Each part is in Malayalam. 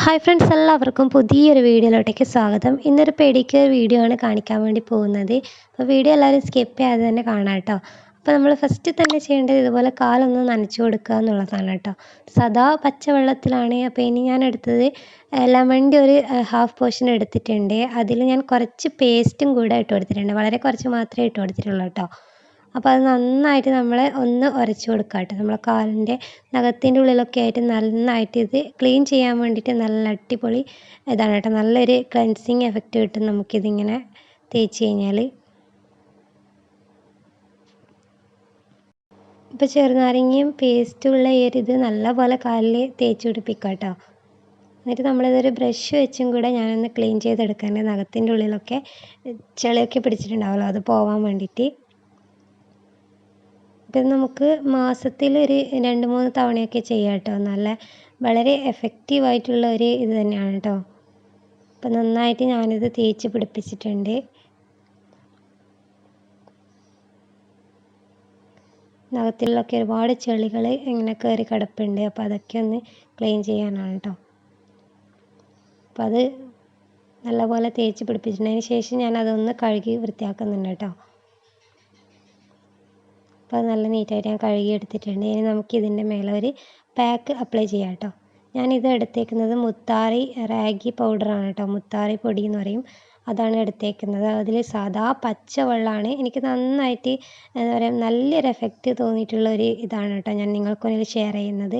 ഹായ് ഫ്രണ്ട്സ് എല്ലാവർക്കും പുതിയൊരു വീഡിയോയിലോട്ടേക്ക് സ്വാഗതം. ഇന്നൊരു പെഡിക്യൂർ വീഡിയോ ആണ് കാണിക്കാൻ വേണ്ടി പോകുന്നത്. അപ്പോൾ വീഡിയോ എല്ലാവരും സ്കിപ്പ് ചെയ്യാതെ തന്നെ കാണാം കേട്ടോ. അപ്പോൾ നമ്മൾ ഫസ്റ്റ് തന്നെ ചെയ്യേണ്ടത് ഇതുപോലെ കാലൊന്ന് നനച്ചു കൊടുക്കുക എന്നുള്ളതാണ് കേട്ടോ. സദാ പച്ചവെള്ളത്തിലാണ്. അപ്പോൾ ഇനി ഞാൻ എടുത്തത് ലെമണിന്റെ ഒരു ഹാഫ് പോർഷൻ എടുത്തിട്ടുണ്ട്. അതിൽ ഞാൻ കുറച്ച് പേസ്റ്റും കൂടെ ഇട്ട് കൊടുത്തിട്ടുണ്ട്. വളരെ കുറച്ച് മാത്രമേ ഇട്ട് കൊടുത്തിട്ടുള്ളൂ കേട്ടോ. അപ്പോൾ അത് നന്നായിട്ട് നമ്മൾ ഒന്ന് ഉരച്ച് കൊടുക്കുക കേട്ടോ നമ്മളെ കാലിന്റെ നഖത്തിന്റെ ഉള്ളിലൊക്കെ ആയിട്ട് നന്നായിട്ട് ഇത് ക്ലീൻ ചെയ്യാൻ വേണ്ടിയിട്ട് നല്ല അടിപൊളി ഇതാണ് കേട്ടോ. നല്ലൊരു ക്ലൻസിങ് എഫക്റ്റ് കിട്ടും നമുക്കിതിങ്ങനെ തേച്ച് കഴിഞ്ഞാൽ ഇപ്പോൾ ചെറുനാരങ്ങയും പേസ്റ്റുള്ള ഈ ഒരു ഇത് നല്ലപോലെ കാലിൽ തേച്ച് പിടിപ്പിക്കുക കേട്ടോ എന്നിട്ട് നമ്മളിതൊരു ബ്രഷ് വെച്ചും കൂടെ ഞാനൊന്ന് ക്ലീൻ ചെയ്തെടുക്കാൻ നഖത്തിന്റെ ഉള്ളിലൊക്കെ ചെളിയൊക്കെ പിടിച്ചിട്ടുണ്ടാവുമല്ലോ അത് പോവാൻ വേണ്ടിയിട്ട്. ഇപ്പം നമുക്ക് മാസത്തിൽ ഒരു രണ്ട് മൂന്ന് തവണയൊക്കെ ചെയ്യാം കേട്ടോ. നല്ല വളരെ എഫക്റ്റീവ് ആയിട്ടുള്ള ഒരു ഇത് തന്നെയാണ് കേട്ടോ. അപ്പം നന്നായിട്ട് ഞാനിത് തേച്ച് പിടിപ്പിച്ചിട്ടുണ്ട്. നഖത്തിലൊക്കെ ഒരുപാട് ചെളികൾ ഇങ്ങനെ കയറി കിടപ്പുണ്ട്. അപ്പോൾ അതൊക്കെ ഒന്ന് ക്ലീൻ ചെയ്യാനാണ് കേട്ടോ. അപ്പോൾ അത് നല്ലപോലെ തേച്ച് പിടിപ്പിച്ചിട്ടുണ്ടതിന് ശേഷം ഞാൻ അതൊന്ന് കഴുകി വൃത്തിയാക്കുന്നുണ്ട് കേട്ടോ. അപ്പോൾ അത് നല്ല നീറ്റായിട്ട് ഞാൻ കഴുകി എടുത്തിട്ടുണ്ട് ഇനി നമുക്ക് ഇതിന്റെ മേലെ ഒരു പാക്ക് അപ്ലൈ ചെയ്യാം കേട്ടോ ഞാനിത് എടുത്തേക്കുന്നത് മുത്താറി റാഗി പൗഡറാണ് കേട്ടോ മുത്താറി പൊടി എന്ന് പറയും. അതാണ് എടുത്തേക്കുന്നത്. അതിൽ സാധാ പച്ചവെള്ളമാണ്. എനിക്ക് നന്നായിട്ട് എന്താ പറയുക നല്ലൊരു എഫക്റ്റ് തോന്നിയിട്ടുള്ള ഒരു ഇതാണ് കേട്ടോ ഞാൻ നിങ്ങൾക്ക് മുന്നിൽ ഷെയർ ചെയ്യുന്നത്.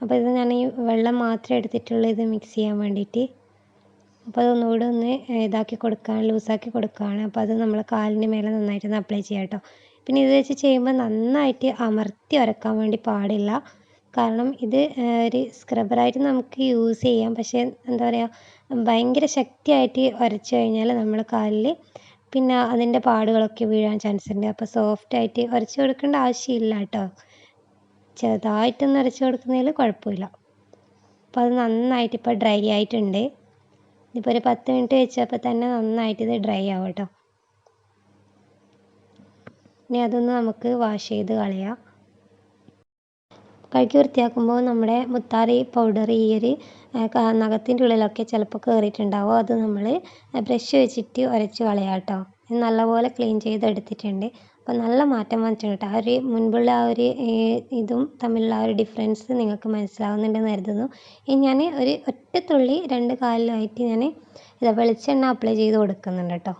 അപ്പോൾ ഇത് ഞാൻ ഈ വെള്ളം മാത്രമേ എടുത്തിട്ടുള്ളൂ. ഇത് മിക്സ് ചെയ്യാൻ വേണ്ടിയിട്ട്. അപ്പോൾ അതൊന്നുകൂടെ ഒന്ന് ഇതാക്കി കൊടുക്കാൻ ലൂസാക്കി കൊടുക്കുകയാണ് അപ്പോൾ അത് നമ്മൾ കാലിന്റെ മേലെ നന്നായിട്ടൊന്ന് അപ്ലൈ ചെയ്യാം കേട്ടോ പിന്നെ ഇത് വെച്ച് ചെയ്യുമ്പോൾ നന്നായിട്ട് അമർത്തി ഉരക്കാൻ വേണ്ടി പാടില്ല. കാരണം ഇത് ഒരു സ്ക്രബ്ബറായിട്ട് നമുക്ക് യൂസ് ചെയ്യാം. പക്ഷേ എന്താ പറയുക ഭയങ്കര ശക്തിയായിട്ട് ഉരച്ച് കഴിഞ്ഞാൽ നമ്മുടെ കാലിൽ പിന്നെ അതിന്റെ പാടുകളൊക്കെ വീഴാൻ ചാൻസ് ഉണ്ട്. അപ്പോൾ സോഫ്റ്റായിട്ട് ഉരച്ച് കൊടുക്കേണ്ട ആവശ്യമില്ല കേട്ടോ. ചെറുതായിട്ടൊന്ന് ഉരച്ച് കൊടുക്കുന്നതിൽ കുഴപ്പമില്ല. അപ്പോൾ അത് നന്നായിട്ട് ഇപ്പോൾ ഡ്രൈ ആയിട്ടുണ്ട്. ഇപ്പോൾ ഒരു പത്ത് മിനിറ്റ് വെച്ചപ്പോൾ തന്നെ നന്നായിട്ട് ഇത് ഡ്രൈ ആവും കേട്ടോ. ഇനി അതൊന്ന് നമുക്ക് വാഷ് ചെയ്ത് കളയാം. കഴുകി വൃത്തിയാക്കുമ്പോൾ നമ്മുടെ മുത്താറി പൗഡർ ഈ ഒരു നഖത്തിന്റെ ഉള്ളിലൊക്കെ ചിലപ്പോൾ കയറിയിട്ടുണ്ടാവും അത് നമ്മൾ ബ്രഷ് വെച്ചിട്ട് ഉരച്ച് കളയാം കേട്ടോ. നല്ലപോലെ ക്ലീൻ ചെയ്തെടുത്തിട്ടുണ്ട്. അപ്പോൾ നല്ല മാറ്റം വന്നിട്ടുണ്ട് ആ ഒരു മുൻപുള്ള ആ ഒരു ഇതും തമ്മിലുള്ള ആ ഒരു ഡിഫറൻസ് നിങ്ങൾക്ക് മനസ്സിലാവുന്നുണ്ടെന്ന് കരുതുന്നു. ഇനി ഞാൻ ഒരു ഒറ്റ തുള്ളി രണ്ട് കാലിലായിട്ട് ഞാൻ ഇത് വെളിച്ചെണ്ണ അപ്ലൈ ചെയ്ത് കൊടുക്കുന്നുണ്ട് കേട്ടോ.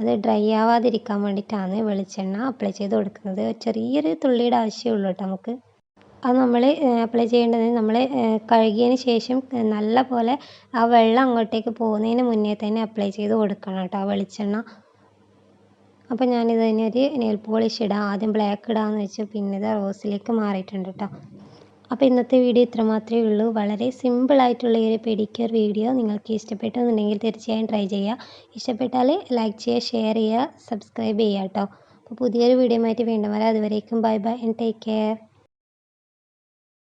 അത് ഡ്രൈ ആവാതിരിക്കാൻ വേണ്ടിയിട്ടാണ് വെളിച്ചെണ്ണ അപ്ലൈ ചെയ്ത് കൊടുക്കുന്നത്. ചെറിയൊരു തുള്ളിയുടെ ആവശ്യമേ കേട്ടോ നമുക്ക്. അത് നമ്മൾ അപ്ലൈ ചെയ്യേണ്ടത് നമ്മൾ കഴുകിയതിന് ശേഷം നല്ല പോലെ ആ വെള്ളം അങ്ങോട്ടേക്ക് പോകുന്നതിന് മുന്നേ തന്നെ അപ്ലൈ ചെയ്ത് കൊടുക്കണം കേട്ടോ ആ വെളിച്ചെണ്ണ. അപ്പോൾ ഞാനിത് ഒരു നെയിൽ പോളിഷ് ഇടാം. ആദ്യം ബ്ലാക്ക് ഇടാമെന്ന് വെച്ചു പിന്നെ ഇത് റോസിലേക്ക് മാറിയിട്ടുണ്ട് കേട്ടോ അപ്പോൾ ഇന്നത്തെ വീഡിയോ ഇത്ര മാത്രമേ ഉള്ളൂ. വളരെ സിമ്പിളായിട്ടുള്ള ഈ ഒരു പെഡിക്യൂർ വീഡിയോ നിങ്ങൾക്ക് ഇഷ്ടപ്പെട്ടെന്നുണ്ടെങ്കിൽ തീർച്ചയായും ട്രൈ ചെയ്യുക ഇഷ്ടപ്പെട്ടാൽ ലൈക്ക് ചെയ്യുക ഷെയർ ചെയ്യുക സബ്സ്ക്രൈബ് ചെയ്യുക കേട്ടോ അപ്പോൾ പുതിയൊരു വീഡിയോ ആയിട്ട് വീണ്ടും വരാം. അതുവരേക്കും bye bye and take care